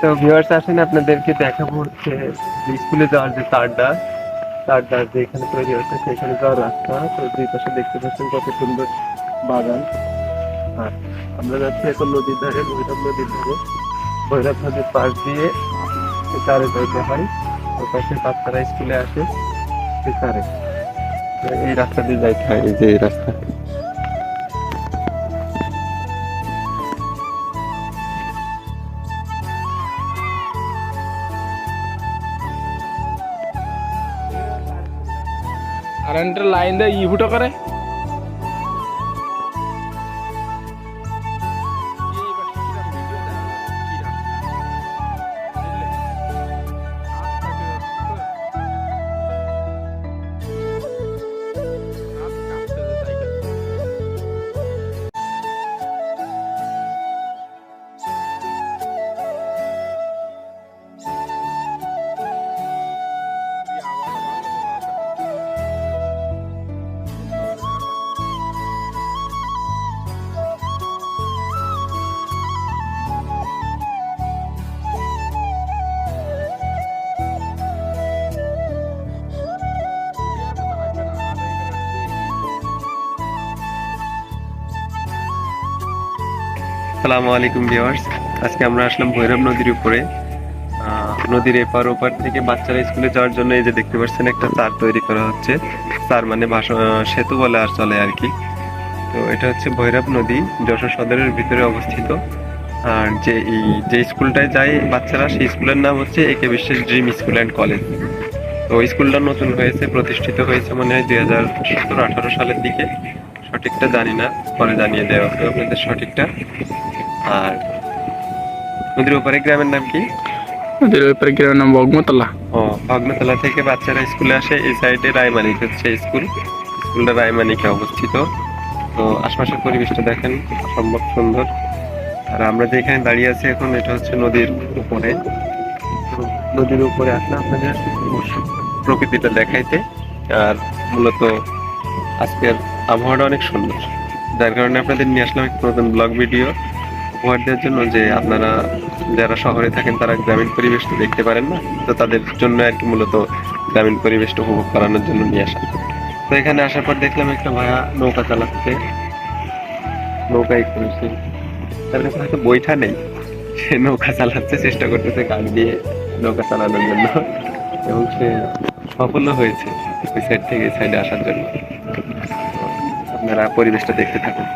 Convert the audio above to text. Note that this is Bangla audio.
তো ভিউয়ার্স আসেন, আপনাদেরকে দেখাবো হচ্ছে স্কুলে যাওয়ার যে তারটা তারটা যে এখানে তৈরি হচ্ছে সেখানে যাওয়ার রাস্তা। তো দুই পাশে দেখতে পাচ্ছেন কত সুন্দর বাগান। আর আমরা যাচ্ছি এখন নদীর ধারে, ভৈরব নদীর ধারে। ভৈরব নদীর পাশ দিয়ে তারে যাইতে হয় ওর পাশে বাচ্চারা স্কুলে আসে তারে। এই রাস্তা দিয়ে যাইতে হয়, এই যে এই রাস্তা। കറണ്ട് ലൈൻ്റെ ഈ ഫുട്ടൊക്കെ আসসালামু আলাইকুম ভিউয়ার্স। আজকে আমরা আসলাম ভৈরব নদীর উপরে। নদীর এপার ওপার থেকে বাচ্চারা স্কুলে যাওয়ার জন্য এই যে দেখতে পাচ্ছেন একটা তার তৈরি করা হচ্ছে। তার মানে সেতু বলে আর চলে আর কি। তো এটা হচ্ছে ভৈরব নদী, যশোর সদরের ভিতরে অবস্থিত। আর যে এই যে স্কুলটায় যায় বাচ্চারা, সেই স্কুলের নাম হচ্ছে একে বিশ্বের ড্রিম স্কুল অ্যান্ড কলেজ। তো স্কুলটা নতুন হয়েছে, প্রতিষ্ঠিত হয়েছে মনে হয় দুই হাজার সতেরো আঠারো সালের দিকে। সঠিকটা জানি না পরে জানিয়ে দেওয়া হবে আপনাদের সঠিকটা। আর নদীর উপরে গ্রামের নাম কি? নদীর ওপারে গ্রামের নাম বগমতলা। ও ভগ্নতলা থেকে বাচ্চারা স্কুলে আসে এই সাইডে রায়মানিক হচ্ছে স্কুল। স্কুলটা রায়মানিকে অবস্থিত। তো আশপাশের পরিবেশটা দেখেন সম্ভব সুন্দর। আর আমরা যে এখানে দাঁড়িয়ে আছি এখন এটা হচ্ছে নদীর উপরে। নদীর উপরে আসলে আপনাদের প্রকৃতিটা দেখাইতে আর মূলত আজকের আবহাওয়াটা অনেক সুন্দর। যার কারণে আপনাদের নিয়ে আসলাম একটা নতুন ব্লগ ভিডিও উপহার দেওয়ার জন্য যে আপনারা যারা শহরে থাকেন, তারা গ্রামীণ পরিবেশটা দেখতে পারেন না, তো তাদের জন্য আর কি মূলত গ্রামীণ পরিবেশটা উপভোগ করানোর জন্য নিয়ে আসা। তো এখানে আসার পর দেখলাম একটা ভাইয়া নৌকা চালাচ্ছে। নৌকায় করেছে। তার কাছে হয়তো বইটা নেই। সে নৌকা চালাচ্ছে, চেষ্টা করতেছে গান দিয়ে নৌকা চালানোর জন্য। এবং সে সফলও হয়েছে, ওই সাইড থেকে সাইডে আসার জন্য। তো আপনারা পরিবেশটা দেখতে থাকুন।